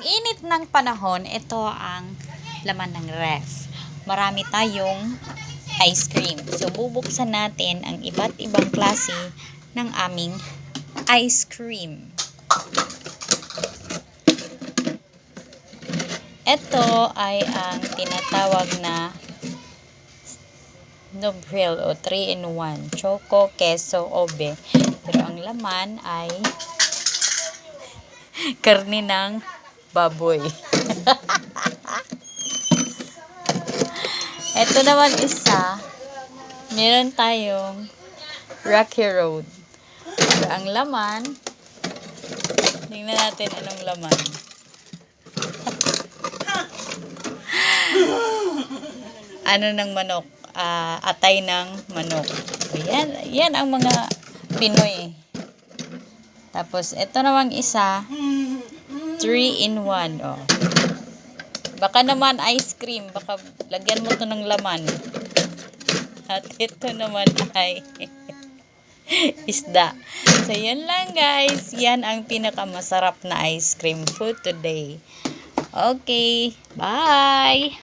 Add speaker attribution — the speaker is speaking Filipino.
Speaker 1: Ang init ng panahon, ito ang laman ng ref. Marami tayong ice cream. So, bubuksan natin ang iba't ibang klase ng aming ice cream. Ito ay ang tinatawag na Nobril o 3-in-1. Choco, queso, obe. Pero ang laman ay karne ng baboy. Ito naman isa, meron tayong Rocky Road. Pero ang laman, tingnan natin anong laman. ano ng manok? Ah, atay ng manok. Yan, yan ang mga Pinoy. Tapos, ito namang isa, 3 in 1. Oh. Baka naman ice cream. Baka lagyan mo to ng laman. At ito naman ay isda. So, yun lang guys. Yan ang pinakamasarap na ice cream food today. Okay. Bye!